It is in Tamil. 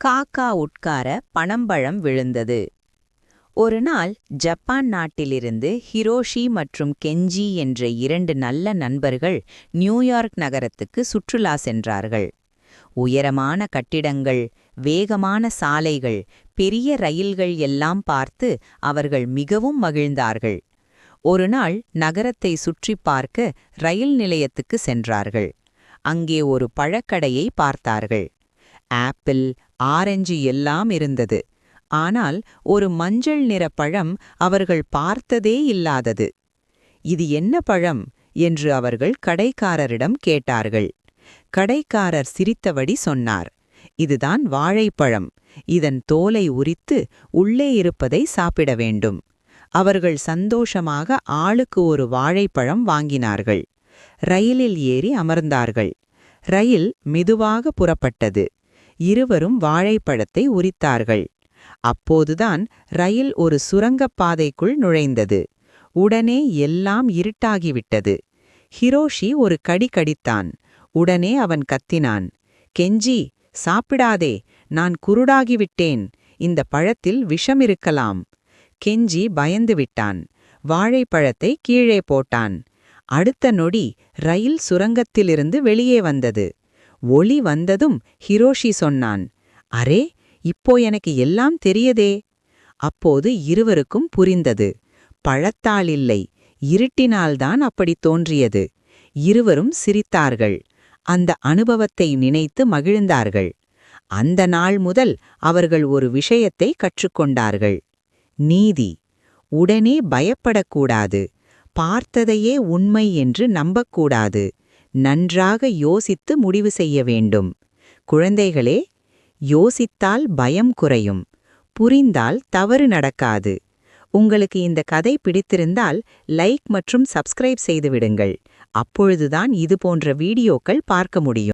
காக்கா உட்கார பணம்பழம் விழுந்தது. ஒரு நாள் ஜப்பான் நாட்டிலிருந்து ஹிரோஷி மற்றும் கெஞ்சி என்ற இரண்டு நல்ல நண்பர்கள் நியூயார்க் நகரத்துக்கு சுற்றுலா சென்றார்கள். உயரமான கட்டிடங்கள் வேகமான சாலைகள் பெரிய ரயில்கள் எல்லாம் பார்த்து அவர்கள் மிகவும் மகிழ்ந்தார்கள். ஒரு நாள் நகரத்தை சுற்றி பார்க்க ரயில் நிலையத்துக்கு சென்றார்கள். அங்கே ஒரு பழக்கடையை பார்த்தார்கள். ஆப்பிள் ஆரஞ்சு எல்லாம் இருந்தது. ஆனால் ஒரு மஞ்சள் நிற பழம் அவர்கள் பார்த்ததே இல்லாதது. இது என்ன பழம்? என்று அவர்கள் கடைக்காரரிடம் கேட்டார்கள். கடைக்காரர் சிரித்தபடி சொன்னார். இதுதான் வாழைப்பழம். இதன் தோலை உரித்து உள்ளே இருப்பதை சாப்பிட வேண்டும். அவர்கள் சந்தோஷமாக ஆளுக்கு ஒரு வாழைப்பழம் வாங்கினார்கள். ரயிலில் ஏறி அமர்ந்தார்கள். ரயில் மெதுவாக புறப்பட்டது. இருவரும் வாழைப்பழத்தை உரித்தார்கள். அப்போதுதான் ரயில் ஒரு சுரங்கப்பாதைக்குள் நுழைந்தது. உடனே எல்லாம் இருட்டாகிவிட்டது. ஹிரோஷி ஒரு கடி கடித்தான். உடனே அவன் கத்தினான். கெஞ்சி சாப்பிடாதே நான் குருடாகிவிட்டேன். இந்த பழத்தில் விஷம் இருக்கலாம். கெஞ்சி பயந்து விட்டான். வாழைப்பழத்தை கீழே போட்டான். அடுத்த நொடி ரயில் சுரங்கத்திலிருந்து வெளியே வந்தது. ஒளி வந்ததும் ஹிரோஷி சொன்னான் அரே இப்போ எனக்கு எல்லாம் தெரியதே. அப்போது இருவருக்கும் புரிந்தது. பழத்தால் இல்லை இருட்டினால்தான் அப்படி தோன்றியது. இருவரும் சிரித்தார்கள். அந்த அனுபவத்தை நினைத்து மகிழ்ந்தார்கள். அந்த நாள் முதல் அவர்கள் ஒரு விஷயத்தை கற்றுக்கொண்டார்கள். நீதி உடனே பயப்படக்கூடாது. பார்த்ததையே உண்மை என்று நம்பக்கூடாது. நன்றாக யோசித்து முடிவு செய்ய வேண்டும். குழந்தைகளே யோசித்தால் பயம் குறையும். புரிந்தால் தவறு நடக்காது. உங்களுக்கு இந்த கதை பிடித்திருந்தால் லைக் மற்றும் சப்ஸ்கிரைப் செய்துவிடுங்கள் அப்பொழுதுதான் இது போன்ற வீடியோக்கள் பார்க்க முடியும்.